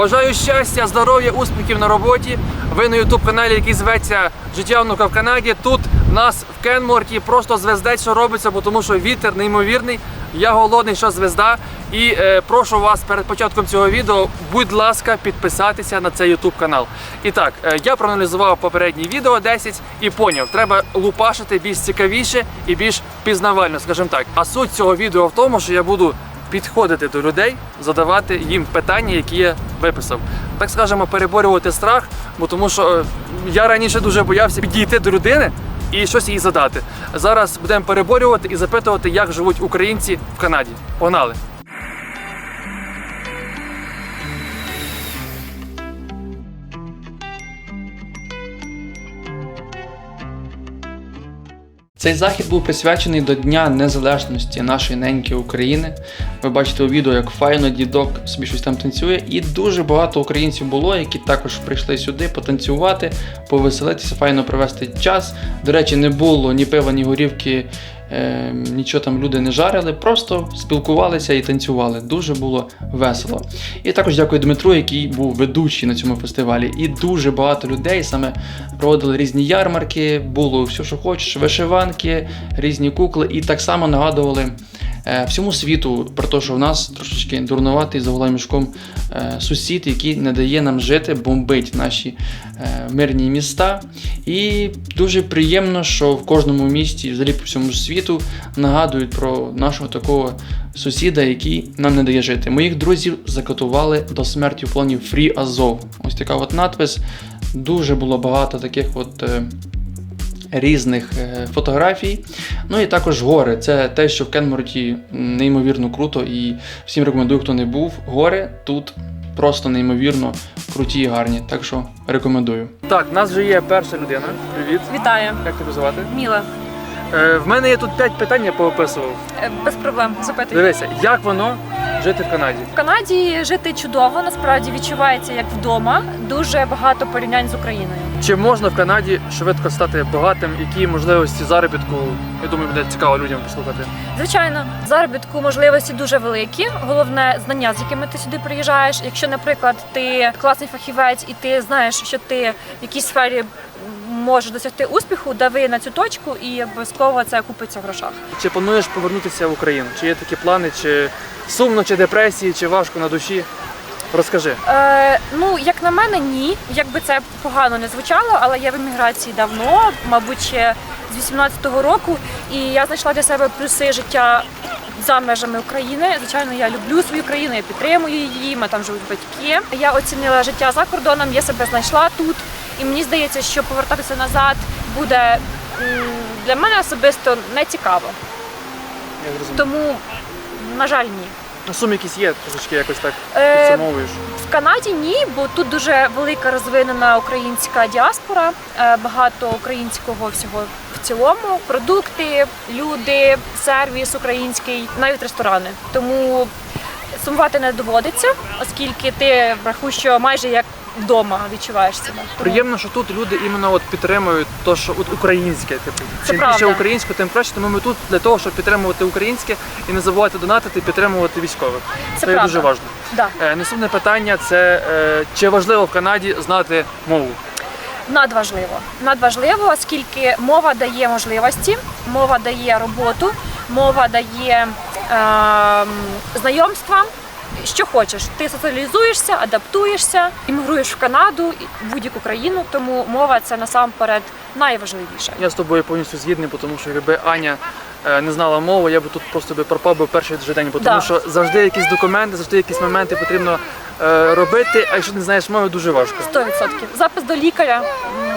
Бажаю щастя, здоров'я, успіхів на роботі. Ви на youtube каналі, який зветься Життя внука в Канаді. Тут нас в Кенморті просто звездець, що робиться, бо тому що вітер неймовірний. Я голодний, що звезда. І е, прошу вас перед початком цього відео, будь ласка, підписатися на цей YouTube канал. І так, е, я проаналізував попередні відео 10 і поняв, треба лупашити більш цікавіше і більш пізнавально, скажімо так. А суть цього відео в тому, що я буду підходити до людей, задавати їм питання, які я виписав. Так скажемо, переборювати страх, бо тому що е, я раніше дуже боявся підійти до людини і щось їй задати. Зараз будемо переборювати і запитувати, як живуть українці в Канаді. Погнали! Цей захід був присвячений до Дня Незалежності нашої неньки України. Ви бачите у відео, як файно дідок собі щось там танцює, і дуже багато українців було, які також прийшли сюди потанцювати, повеселитися, файно провести час. До речі, не було ні пива, ні горівки, е, нічого там люди не жарили, просто спілкувалися і танцювали. Дуже було весело. І також дякую Дмитру, який був ведучий на цьому фестивалі. І дуже багато людей саме проводили різні ярмарки, було все, що хочеш, вишиванки, різні кукли, і так само нагадували. Е, Всьому світу про те, що в нас трошечки дурнуватий за голим мішком е, сусід, який не дає нам жити, бомбить наші е, мирні міста. І дуже приємно, що в кожному місті, взагалі по всьому світу, нагадують про нашого такого сусіда, який нам не дає жити. Моїх друзів закатували до смерті в плані Free Азов. Ось така от надпис. Дуже було багато таких от. Різних е, фотографій. Ну і також гори. Це те, що в Кенморті неймовірно круто, і всім рекомендую, хто не був. Гори тут просто неймовірно круті і гарні. Так що рекомендую. Так, в нас вже є перша людина. Привіт. Вітаю, Як тебе звати? Міла. Е, в мене є тут 5 питань, я поописував. Е, Без проблем, запитуй. Дивися, як воно жити в Канаді? В Канаді жити чудово, насправді відчувається як вдома. Дуже багато порівнянь з Україною. Чи можна в Канаді швидко стати багатим? Які можливості заробітку? Я думаю, буде цікаво людям послухати. Звичайно, заробітку можливості дуже великі. Головне знання, з якими ти сюди приїжджаєш. Якщо, наприклад, ти класний фахівець і ти знаєш, що ти в якійсь сфері можеш досягти успіху, дави на цю точку і обов'язково це купиться в грошах. Чи плануєш повернутися в Україну? Чи є такі плани, чи сумно, чи депресії, чи важко на душі? Розкажи. Е, ну, як на мене, ні. Якби це погано не звучало, але я в еміграції давно, мабуть, ще з 18-го року, і я знайшла для себе плюси життя за межами України. Звичайно, я люблю свою країну, я підтримую її. Ми там живуть батьки. Я оцінила життя за кордоном, я себе знайшла тут, і мені здається, що повертатися назад буде для мене особисто не цікаво. Тому, на жаль, ні. Ну, сум якісь є, трошечки якось так Е, підсумовуєш. В Канаді ні, бо тут дуже велика розвинена українська діаспора, е, багато українського всього в цілому. Продукти, люди, сервіс український, навіть ресторани. Тому сумувати не доводиться, оскільки ти врахуй, що майже як вдома відчуваєш себе. Приємно, що тут люди іменно от підтримують то, що от українське. Типу, Це чим правда. більше українську, тим краще. Тому ми тут для того, щоб підтримувати українське і не забувати донатити, підтримувати військових. Це є правда. дуже важливо. Да. Е, наступне питання це е, чи важливо в Канаді знати мову? Надважливо. Надважливо, оскільки мова дає можливості, мова дає роботу, мова дає е, знайомства. Що хочеш, ти соціалізуєшся, адаптуєшся, іммігруєш в Канаду і будь-яку країну, тому мова це насамперед найважливіше. Я з тобою повністю згідний, тому що якби Аня е, не знала мову, я би тут просто би пропав би перший же день, бо тому Да. що завжди якісь документи, завжди якісь моменти потрібно е, робити, а якщо не знаєш мови, дуже важко. 100%. Запис до лікаря м,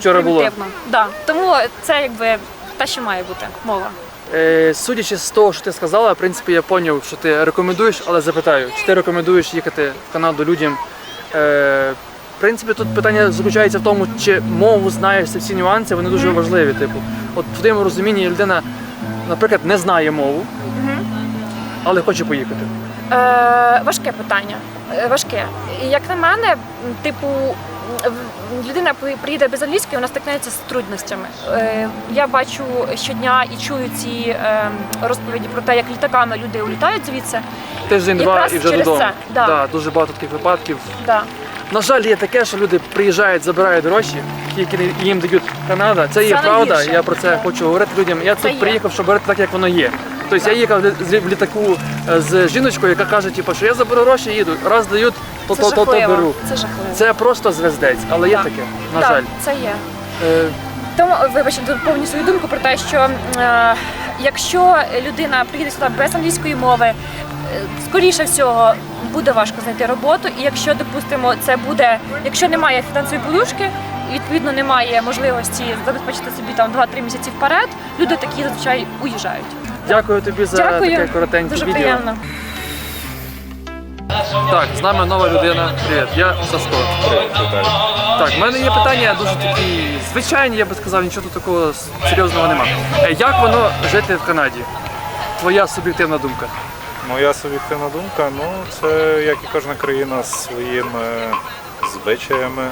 Вчора було. примітивно. Да. Тому це якби те, що має бути мова. Е, судячи з того, що ти сказала, в принципі, я зрозумів, що ти рекомендуєш, але запитаю, чи ти рекомендуєш їхати в Канаду людям? Е, в принципі, тут питання заключається в тому, чи мову знаєш всі нюанси, вони дуже важливі. Типу, от в твоєму розумінні людина, наприклад, не знає мову, але хоче поїхати. Е, важке питання. Е, важке. Як на мене, типу, людина приїде без англійської, вона стикнеться з трудностями. Е, Я бачу щодня і чую ці е, розповіді про те, як літаками люди улітають звідси. Тиждень-два і вже через додому. це, да. Да, дуже багато таких випадків. Да. На жаль, є таке, що люди приїжджають, забирають гроші, які їм дають Канада. Це є Це правда. найгірше. Я про це хочу говорити людям. Я Це тут є. приїхав, щоб говорити так, як воно є. Тобто я їхав в літаку з жіночкою, яка каже, типу, що я заберу гроші їду. Раз дають, то то, то, то жахливо. беру. Це жахливо. Це просто звездець, але є Так. таке, на Так, жаль. це є. Е, Тому, вибачте, доповню свою думку про те, що е, якщо людина приїде сюди без англійської мови, е, скоріше всього буде важко знайти роботу. І якщо, допустимо, це буде, якщо немає фінансової подушки, і відповідно немає можливості забезпечити собі там 2-3 місяці вперед, люди такі зазвичай уїжджають. Дякую тобі за Дякую, таке коротеньке дуже відео. приємно. Так, з нами нова людина. Привіт, я Сашко. Привіт, Віталій. Так, в мене є питання дуже такі звичайні, я би сказав, нічого тут такого серйозного нема. Е, Як воно жити в Канаді? Твоя суб'єктивна думка. Моя суб'єктивна думка, ну це як і кожна країна з своїми звичаями,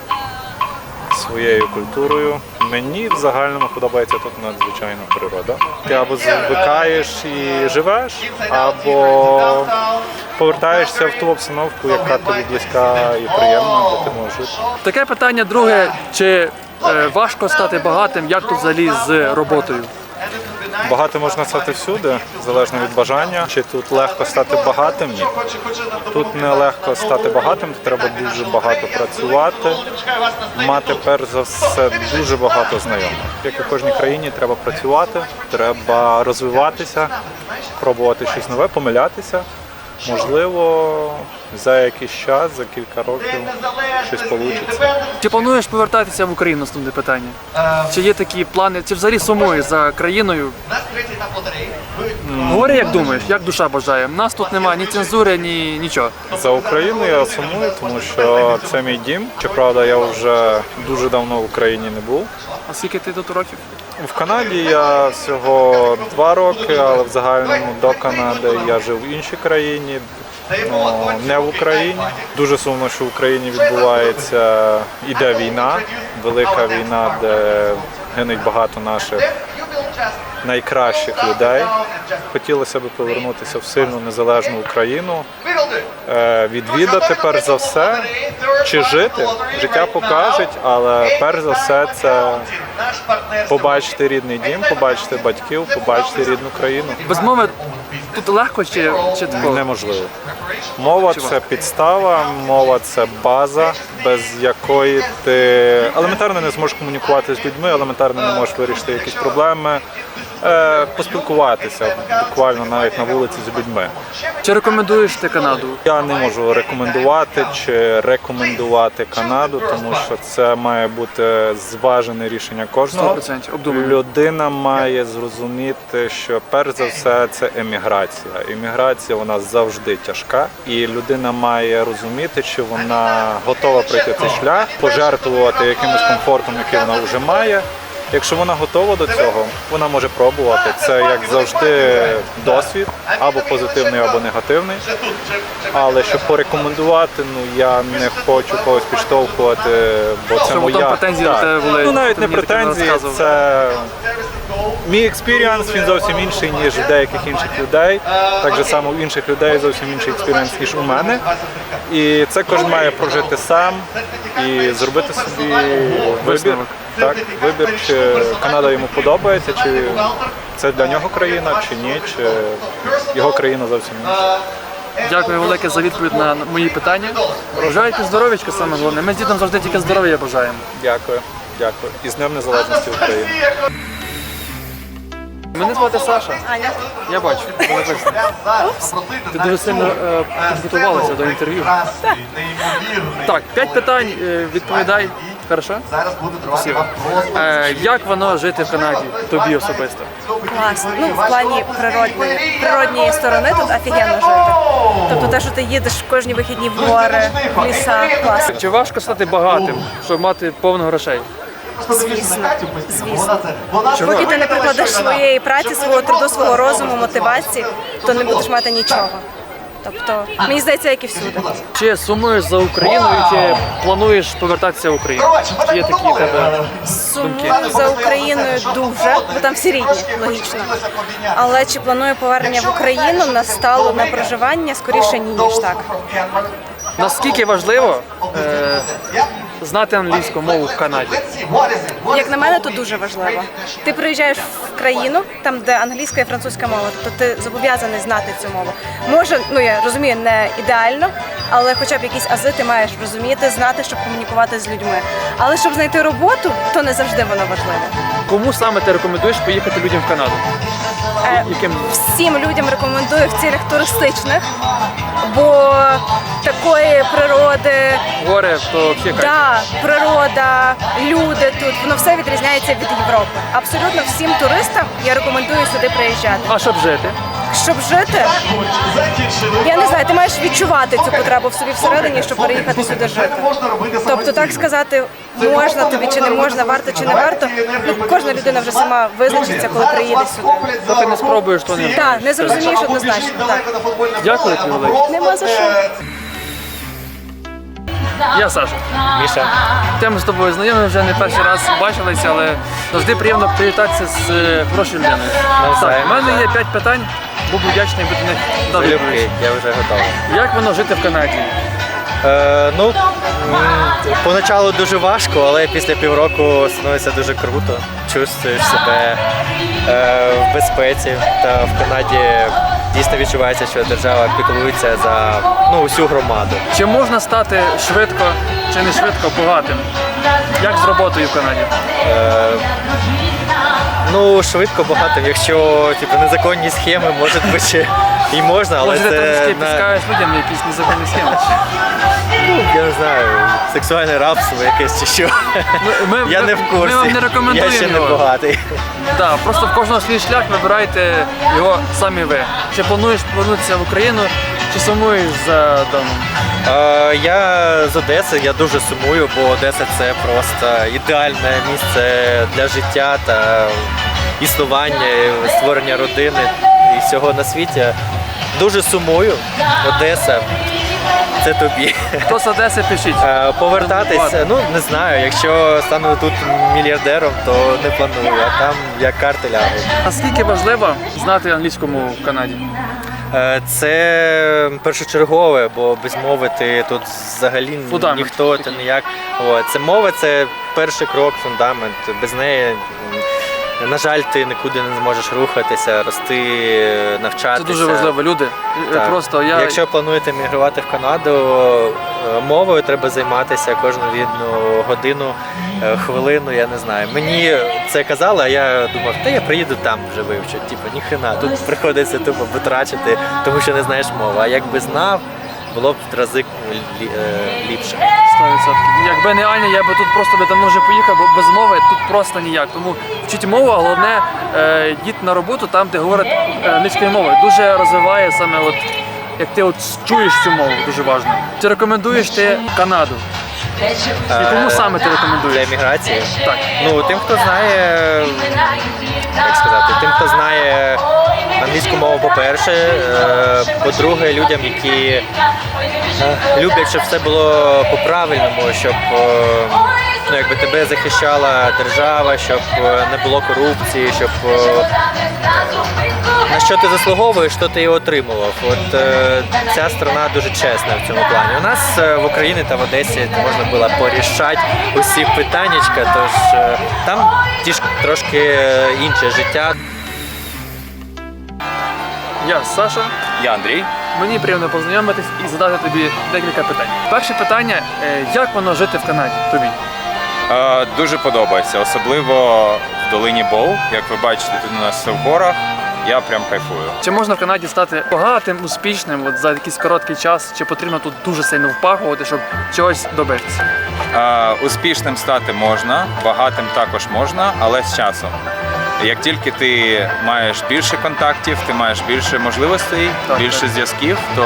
своєю культурою. Мені в загальному подобається тут надзвичайна природа. Ти або звикаєш і живеш, або повертаєшся в ту обстановку, яка тобі близька і приємна, де ти можеш. Таке питання друге, чи е, важко стати багатим, як тут взагалі з роботою? Багато можна стати всюди, залежно від бажання. Чи тут легко стати багатим? Ні. Тут не легко стати багатим, тут треба дуже багато працювати, мати перш за все дуже багато знайомих. Як і в кожній країні, треба працювати, треба розвиватися, пробувати щось нове, помилятися. Можливо, за якийсь час, за кілька років щось вийде. Чи плануєш повертатися в Україну? Наступне питання. Чи є такі плани, чи взагалі сумуєш за країною? Говори, як думаєш, як душа бажає. Нас тут немає ні цензури, ні нічого. За Україну я сумую, тому що це мій дім. Щоправда, я вже дуже давно в Україні не був. А скільки ти тут років? В Канаді я всього два роки, але в загальному до Канади я жив в іншій країні, ну, не в Україні. Дуже сумно, що в Україні відбувається іде війна, велика війна, де гинуть багато наших найкращих людей. Хотілося б повернутися в сильну незалежну Україну, е, відвідати перш за все, чи жити. Життя покажуть, але перш за все це побачити рідний дім, побачити батьків, побачити рідну країну. Без мови тут легко чи, чи такого? Неможливо. Мова це підстава, мова це база, без якої ти елементарно не зможеш комунікувати з людьми, елементарно не можеш вирішити якісь проблеми, е, поспілкуватися буквально навіть на вулиці з людьми. Чи рекомендуєш ти Канаду? Я не можу рекомендувати чи рекомендувати Канаду, тому що це має бути зважене рішення кожного. 100% обдумано. Людина має зрозуміти, що перш за все це еміграція. Еміграція вона завжди тяжка, і людина має розуміти, чи вона готова пройти цей шлях, пожертвувати якимось комфортом, який вона вже має. Якщо вона готова до цього, вона може пробувати. Це як завжди досвід, або позитивний, або негативний. Але щоб порекомендувати, ну я не хочу когось підштовхувати, бо це моя претензії. Ну навіть не претензії, це мій експіріанс, він зовсім інший, ніж у деяких інших людей. Так же само у інших людей зовсім інший експіріанс, ніж у мене. І це кожен має прожити сам і зробити собі вибір. Так, вибір, чи Канада йому подобається, чи це для нього країна, чи ні, чи його країна зовсім інша. Дякую велике за відповідь на мої питання. Бажаю здоров'ячка саме головне. Ми з дітям завжди тільки здоров'я бажаємо. Дякую, дякую. І з Днем Незалежності України. Мене звати Саша. Аня. Я бачу. ти написано. Ти дуже сильно е, підготувалася до інтерв'ю. Так, п'ять питань е, відповідай. Хорошо? Зараз Спасибо. Е, як воно жити в Канаді? Тобі особисто? Класно. Ну, в плані природної, природньої сторони тут офігенно жити. Тобто те, що ти їдеш кожні вихідні в гори, в ліса, класно. Чи важко стати багатим, щоб мати повно грошей? Звісно, звісно. Поки ти не прикладеш своєї праці, свого труду, свого розуму, мотивації, то не будеш мати нічого. Тобто, мені здається, як і всюди. Чи сумуєш за Україною, чи плануєш повертатися в Україну? Чи є такі в тебе? Сумую за Україною дуже, бо там всі рідні, логічно. Але чи планую повернення в Україну на стало на проживання? Скоріше ні, ніж так. Наскільки важливо е, знати англійську мову в Канаді? Як на мене, то дуже важливо. Ти приїжджаєш в країну, там де англійська і французька мова, тобто ти зобов'язаний знати цю мову. Може, ну я розумію, не ідеально, але хоча б якісь ази ти маєш розуміти, знати, щоб комунікувати з людьми. Але щоб знайти роботу, то не завжди воно важливо. Кому саме ти рекомендуєш поїхати людям в Канаду? Е, Яким Всім людям рекомендую в цілях туристичних, бо такої природи, горе, то всі да, природа, люди тут, воно все відрізняється від Європи. Абсолютно всім туристам я рекомендую сюди приїжджати. А щоб жити? Щоб жити, я не знаю, ти маєш відчувати цю потребу в собі всередині, щоб переїхати сюди жити. Тобто, так сказати, можна тобі чи не можна, варто чи не варто. Ну кожна людина вже сама визначиться, коли приїде сюди. Ти не спробуєш, то не Так, не зрозумієш однозначно. Так. Дякую. Нема за що. Я Саша. Міша, Те ми з тобою знайомі, вже не перший раз бачилися, але завжди приємно привітатися з е, хорошою людиною. Так, у мене є п'ять питань, був вдячний, ти не дав відповідь. залюбки, я вже готовий. Як воно жити в Канаді? Е, ну, м, поначалу дуже важко, але після півроку становиться дуже круто. Чувствуєш себе е, в безпеці. Та в Канаді дійсно відчувається, що держава піклується за ну, усю громаду. Чи можна стати швидко чи не швидко багатим? Як з роботою в Канаді? Е, ну, швидко багато. Якщо типу, незаконні схеми, може бути і можна, але Може, ти це трошки на, підскаєш людям якісь незаконні схеми? я не знаю, сексуальне рабство якесь чи що. Ми, Я ми- не в курсі. Ми вам не рекомендуємо Я ще не його. багатий. Да, просто в кожного свій шлях вибирайте його самі ви. Чи плануєш повернутися в Україну, чи сумуєш за домом? Е, Я з Одеси, я дуже сумую, бо Одеса це просто ідеальне місце для життя та існування, створення родини і всього на світі. Дуже сумую. Одеса, це тобі. Хто з Одеси пишіть? Е, Повертатись, ну не знаю. Якщо стану тут мільярдером, то не планую, а там як карти лягу. Наскільки важливо знати англійську мову в Канаді? Е, Це першочергове, бо без мови ти тут взагалі Фундамент ніхто ти ніяк. Це мова це перший крок, фундамент. Без неї, м, на жаль, ти нікуди не зможеш рухатися, рости, навчатися. Це дуже важливо. Люди Так. просто я Якщо плануєте мігрувати в Канаду, е, мовою треба займатися кожну відну годину, е, хвилину, я не знаю. Мені це казали, а я думав, та я приїду там вже вивчу. Типу, ніхрена, тут приходиться тупо потрачити, тому що не знаєш мови. А якби знав, було б в рази лі- е, ліпше. 100%. Якби не Аня, я би тут просто би давно вже поїхав, бо без мови тут просто ніяк. Тому вчіть мову, а головне е, йдіть на роботу там, де говорять е, англійською мовою. Дуже розвиває саме от. Як ти от чуєш цю мову, дуже важливо. Чи рекомендуєш ти Канаду? І кому саме ти Для рекомендуєш? еміграції. Так. Ну, тим, хто знає, як сказати, тим, хто знає англійську мову, по-перше, е, по-друге, людям, які е, люблять, щоб все було по-правильному, щоб е, ну, якби тебе захищала держава, щоб е, не було корупції, щоб е, на що ти заслуговуєш, що ти і отримував. От е, ця страна дуже чесна в цьому плані. У нас е, в Україні та в Одесі можна було порішати усі питаннячка, тож е, там ті ж трошки е, інше життя. Я Саша. Я Андрій. Мені приємно познайомитись і задати тобі декілька питань. Перше питання: е, як воно жити в Канаді? Тобі? Е, Дуже подобається, особливо в долині Боу. Як ви бачите, тут у нас все в горах. Я прям кайфую. Чи можна в Канаді стати багатим, успішним от за якийсь короткий час? Чи потрібно тут дуже сильно впахувати, щоб чогось добитися? Е, Успішним стати можна, багатим також можна, але з часом. Як тільки ти маєш більше контактів, ти маєш більше можливостей, Так, більше так. зв'язків, то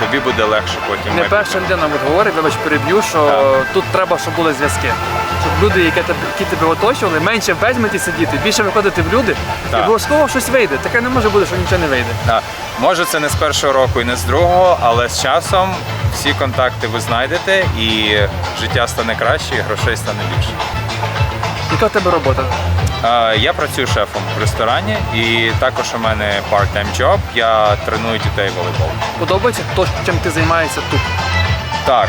тобі буде легше потім. Не перша людина говорить, вибач, переб'ю, що Так. тут треба, щоб були зв'язки. Щоб люди, які тебе, які тебе оточували, менше в сидіти, більше виходити в люди, і обов'язково щось вийде. Таке не може бути, що нічого не вийде. Так. Може, це не з першого року і не з другого, але з часом всі контакти ви знайдете, і життя стане краще, і грошей стане більше. Яка в тебе робота? Я працюю шефом в ресторані, і також у мене part-time job. Я треную дітей в волейбол. Подобається то, чим ти займаєшся тут? Так,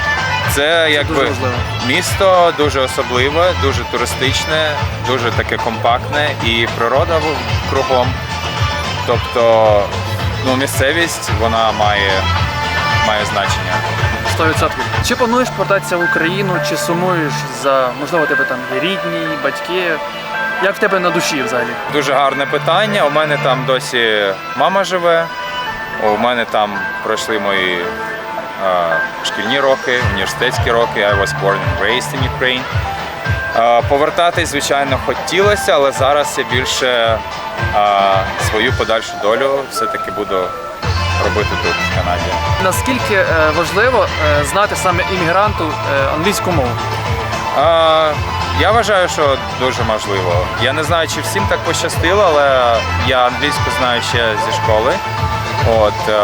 це якби дуже місто дуже особливе, дуже туристичне, дуже таке компактне і природа кругом. Тобто, ну, місцевість вона має, має значення. 100%. Чи плануєш повертатися в Україну, чи сумуєш за, можливо, тебе там рідні, батьки? Як в тебе на душі взагалі? Дуже гарне питання. У мене там досі мама живе. У мене там пройшли мої е, шкільні роки, університетські роки. I was born and raised in Ukraine. Е, повертатись, звичайно, хотілося, але зараз я більше е, свою подальшу долю все-таки буду робити тут, в Канаді. Наскільки е, важливо е, знати саме іммігранту е, англійську мову? А, я вважаю, що дуже можливо. Я не знаю, чи всім так пощастило, але я англійську знаю ще зі школи. От е,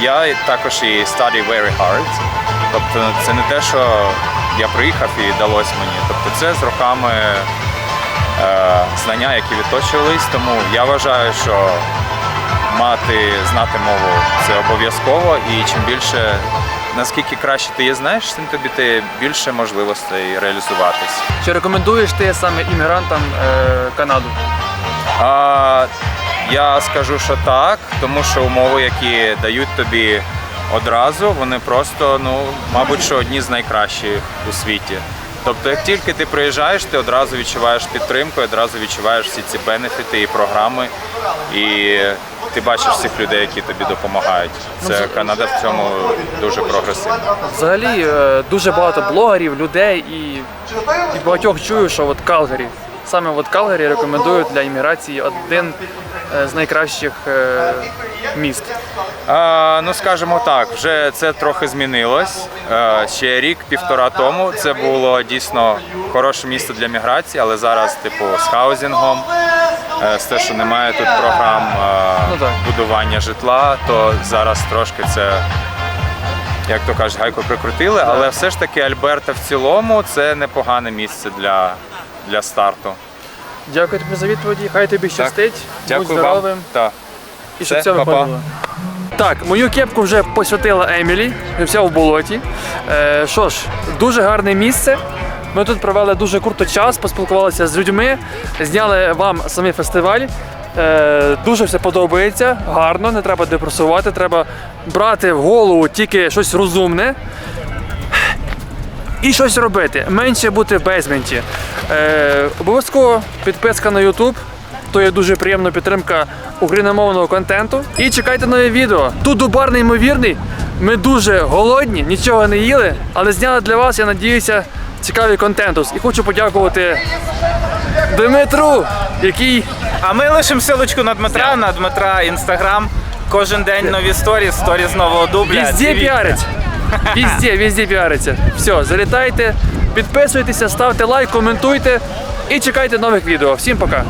я також і study very hard. Тобто це не те, що я приїхав і далось мені. Тобто це з роками е, знання, які відточувались. Тому я вважаю, що мати знати мову це обов'язково, і чим більше наскільки краще ти її знаєш, тим тобі ти більше можливостей реалізуватись. Чи рекомендуєш ти саме іммігрантам е, Канаду? А, я скажу, що так, тому що умови, які дають тобі одразу, вони просто, ну, мабуть, що одні з найкращих у світі. Тобто, як тільки ти приїжджаєш, ти одразу відчуваєш підтримку, одразу відчуваєш всі ці бенефіти і програми, і ти бачиш всіх людей, які тобі допомагають. Це Канада в цьому дуже прогресивна. Взагалі е, дуже багато блогерів, людей і від багатьох чую, що от Калгарі. Саме от Калгарі рекомендують для імміграції один е, з найкращих е, міст. А, ну скажімо так, вже це трохи змінилось. Е, ще рік-півтора тому це було дійсно хороше місце для міграції, але зараз, типу, з хаузінгом, з те, що немає тут програм Ну будування житла, то зараз трошки це. Як то кажуть, гайку прикрутили, але все ж таки Альберта в цілому це непогане місце для, для старту. Дякую тобі за відповіді. Хай тобі щастить. Дякую Будь вам. здоровим. Так. І щоб Все, все Так, мою кепку вже посвятила Емілі, вся в болоті. Е, що ж, дуже гарне місце. Ми тут провели дуже круто час, поспілкувалися з людьми, зняли вам самий фестиваль. Е, дуже все подобається, гарно, не треба депресувати, треба брати в голову тільки щось розумне і щось робити, менше бути в безменті. Е, обов'язково підписка на YouTube. То є дуже приємна підтримка україномовного контенту. І чекайте нові відео. Тут дубар неймовірний. Ми дуже голодні, нічого не їли, але зняли для вас, я надіюся, цікавий контентус. І хочу подякувати Дмитру, який А ми лишимо силочку на Дмитра, на Дмитра інстаграм. Кожен день нові сторіс, сторіс нового дубля. Везде Дивіться. Везде, везде піариться. Все, залітайте, підписуйтеся, ставте лайк, коментуйте і чекайте нових відео. Всім пока.